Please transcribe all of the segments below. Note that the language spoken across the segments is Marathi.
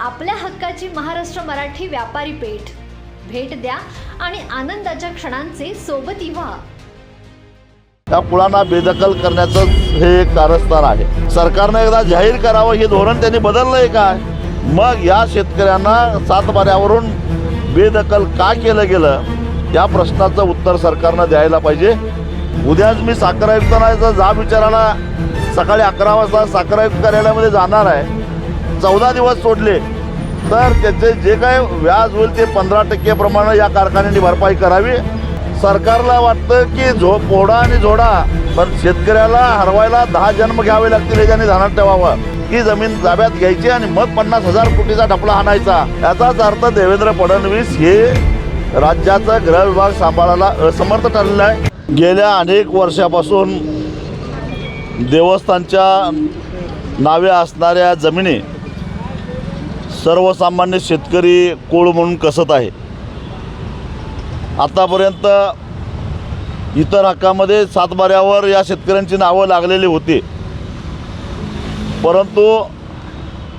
आपल्या हक्काची महाराष्ट्र मराठी व्यापारी पेठ. भेट द्या आणि आनंदाच्या क्षणांचे सोबती व्हा त्या पुळांना बेदखल करण्याचं हे एक कारस्थान आहे. सरकारनं एकदा जाहीर करावं हे धोरण त्यांनी बदललंय काय मग या शेतकऱ्यांना सातबाऱ्यावरून बेदखल का केलं गेलं? या प्रश्नाचं उत्तर सरकारनं द्यायला पाहिजे. उद्याच मी साखर आयुक्तांना जा विचारायला सकाळी अकरा वाजता साखर आयुक्त कार्यालयामध्ये जाणार आहे. चौदा दिवस सोडले. तर त्याचे जे काय व्याज होईल ते पंधरा टक्केप्रमाणे या कारखान्यांनी भरपाई करावी. सरकारला वाटतं की झो पोडा आणि झोडा पण शेतकऱ्याला हरवायला दहा जन्म घ्यावे लागतील हे ध्यानात ठेवावं. ही जमीन ताब्यात घ्यायची आणि मग पन्नास हजार कोटीचा टपला आणायचा. याचाच अर्थ देवेंद्र फडणवीस हे राज्याचा गृह विभाग सांभाळायला असमर्थ ठरलेला आहे. गेल्या अनेक वर्षापासून देवस्थानच्या नावे असणाऱ्या जमिनी सर्वसामान्य शेतकरी कोळ म्हणून कसत आहे. आतापर्यंत इतर हक्कामध्ये सातबाऱ्यावर या शेतकऱ्यांची नावं लागलेली होती. परंतु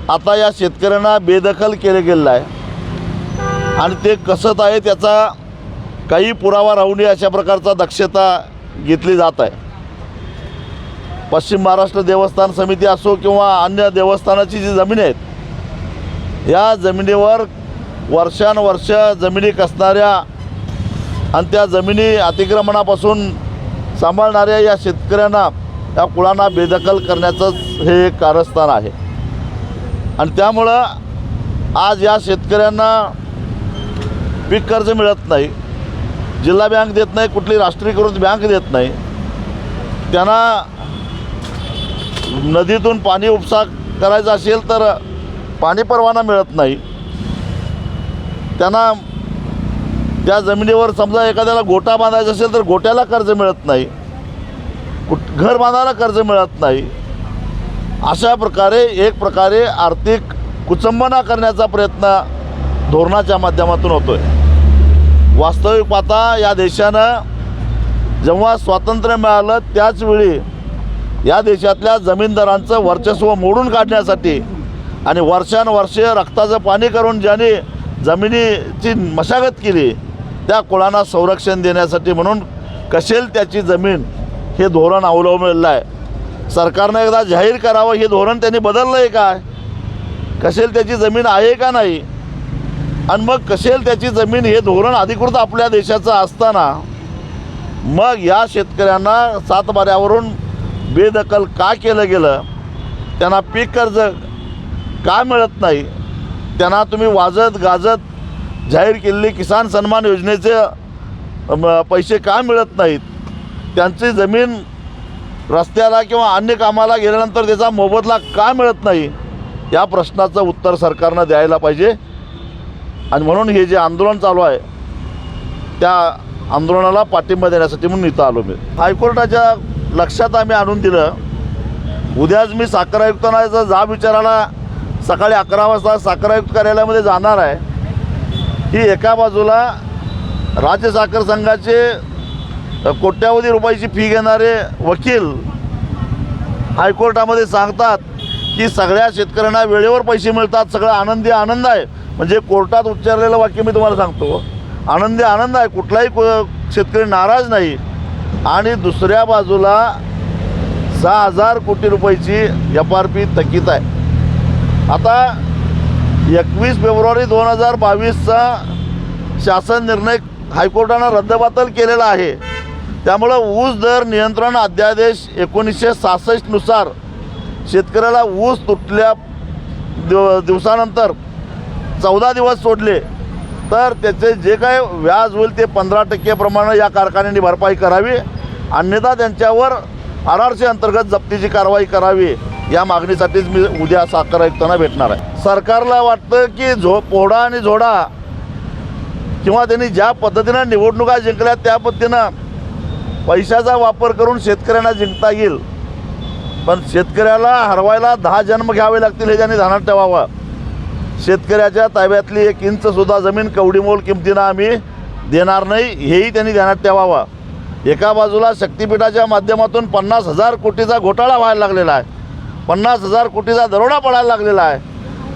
आता या शेतकऱ्यांना बेदखल केलं गेलेलं आहे. आणि ते कसत आहे त्याचा काही पुरावा राहू नये अशा प्रकारचा दक्षता घेतली जात आहे. पश्चिम महाराष्ट्र देवस्थान समिती असो किंवा अन्य देवस्थानाची जी जमीन आहेत या जमिनीवर वर्षानुवर्ष जमिनी कसणाऱ्या आणि त्या जमिनी अतिक्रमणापासून सांभाळणाऱ्या या शेतकऱ्यांना या कुळांना बेदखल करण्याचंच हे एक कारस्थान आहे. आणि त्यामुळं आज या शेतकऱ्यांना पीक कर्ज मिळत नाही जिल्हा बँक देत नाही कुठली राष्ट्रीयकृत बँक देत नाही. त्यांना नदीतून पाणी उपसा करायचा असेल तर पाणी परवाना मिळत नाही. त्यांना त्या जमिनीवर समजा एखाद्याला गोटा बांधायचा असेल तर गोट्याला कर्ज मिळत नाही. कुठ घर बांधायला कर्ज मिळत नाही. अशा प्रकारे एक प्रकारे आर्थिक कुचंबना करण्याचा प्रयत्न धोरणाच्या माध्यमातून होतो आहे वास्तविक पाहता या देशानं जेव्हा स्वातंत्र्य मिळालं त्याचवेळी या देशातल्या जमीनदारांचं वर्चस्व मोडून काढण्यासाठी आणि वर्षानुवर्षे रक्ताचं पाणी करून ज्याने जमिनीची मशागत केली त्या कुळांना संरक्षण देण्यासाठी म्हणून कशेल त्याची जमीन हे धोरण अवलंबलेलं आहे. सरकारनं एकदा जाहीर करावं हे धोरण त्यांनी बदललं आहे काय? कशेल त्याची जमीन आहे का नाही? आणि मग कशेल त्याची जमीन हे धोरण अधिकृत आपल्या देशाचं असताना मग या शेतकऱ्यांना सातबाऱ्यावरून बेदखल का केलं गेलं? त्यांना पीक कर्ज का मिळत नाही. त्यांना तुम्ही वाजत गाजत जाहीर केलेली किसान सन्मान योजनेचे पैसे का मिळत नाहीत? त्यांची जमीन रस्त्याला किंवा अन्य कामाला गेल्यानंतर त्याचा मोबदला का मिळत नाही? या प्रश्नाचं उत्तर सरकारनं द्यायला पाहिजे. आणि म्हणून हे जे आंदोलन चालू आहे त्या आंदोलनाला पाठिंबा देण्यासाठी म्हणून इथं आलो मी. हायकोर्टाच्या लक्षात आम्ही आणून दिलं. उद्याच मी साखर आयुक्तांना याचा जाब विचारायला सकाळी अकरा वाजता साखर आयुक्त कार्यालयामध्ये जाणार आहे. ही एका बाजूला राज्य साखर संघाचे कोट्यावधी रुपयाची फी घेणारे वकील हायकोर्टामध्ये सांगतात की सगळ्या शेतकऱ्यांना वेळेवर पैसे मिळतात सगळं आनंदी आनंद आहे. म्हणजे कोर्टात उच्चारलेलं वाक्य मी तुम्हाला सांगतो. आनंदी आनंद आहे कुठलाही को शेतकरी नाराज नाही. आणि दुसऱ्या बाजूला सहा हजार कोटी रुपयाची एफ आर पी थकीत आहे. आता एकवीस फेब्रुवारी दोन हजार बावीसचा शासन निर्णय हायकोर्टानं रद्दबातल केलेला आहे. त्यामुळं ऊस दर नियंत्रण अध्यादेश एकोणीसशे सहासष्टनुसार शेतकऱ्याला ऊस तुटल्या दिव दिवसानंतर चौदा दिवस सोडले तर त्याचे जे काय व्याज होईल ते पंधरा टक्केप्रमाणे या कारखान्यांनी भरपाई करावी. अन्यथा त्यांच्यावर आर आर सी अंतर्गत जप्तीची कारवाई करावी. या मागणीसाठीच मी उद्या साखर आयुक्तांना भेटणार आहे. सरकारला वाटतं की झो पोडा आणि झोडा किंवा त्यांनी ज्या पद्धतीनं निवडणुका जिंकल्या त्या पद्धतीनं पैशाचा वापर करून शेतकऱ्यांना जिंकता येईल. पण शेतकऱ्याला हरवायला दहा जन्म घ्यावे लागतील हे ज्यांनी ध्यानात ठेवावं. शेतकऱ्याच्या ताब्यातली एक इंचसुद्धा जमीन कवडीमोल किमतीनं आम्ही देणार नाही हेही त्यांनी ध्यानात ठेवावं. एका बाजूला शक्तिपीठाच्या माध्यमातून पन्नास हजार कोटीचा घोटाळा व्हायला लागलेला आहे. पन्नास हजार कोटीचा दरोडा पडायला लागलेला आहे.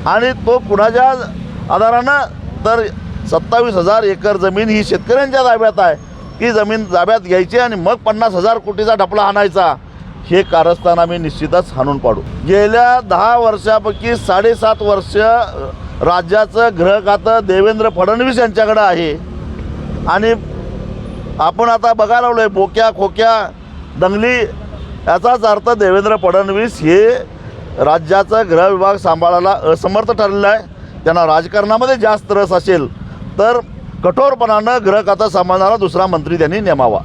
आणि तो कुणाच्या आधारानं? तर सत्तावीस हजार एकर जमीन ही शेतकऱ्यांच्या ताब्यात आहे. ती जमीन ताब्यात घ्यायची आणि मग पन्नास हजार कोटीचा ढपला आणायचा. हे कारस्थान आम्ही निश्चितच हाणून पाडू. गेल्या दहा वर्षापैकी साडेसात वर्ष राज्याचं ग्रह खातं देवेंद्र फडणवीस यांच्याकडं आहे. आणि आपण आता बघायला लागलो आहे बोक्या खोक्या दंगली याचाच अर्थ देवेंद्र फडणवीस हे राज्याचा गृह विभाग सांभाळायला असमर्थ ठरलेलं आहे. त्यांना राजकारणामध्ये जास्त रस असेल तर कठोरपणानं गृह खातं सांभाळणारा दुसरा मंत्री त्यांनी नेमावा.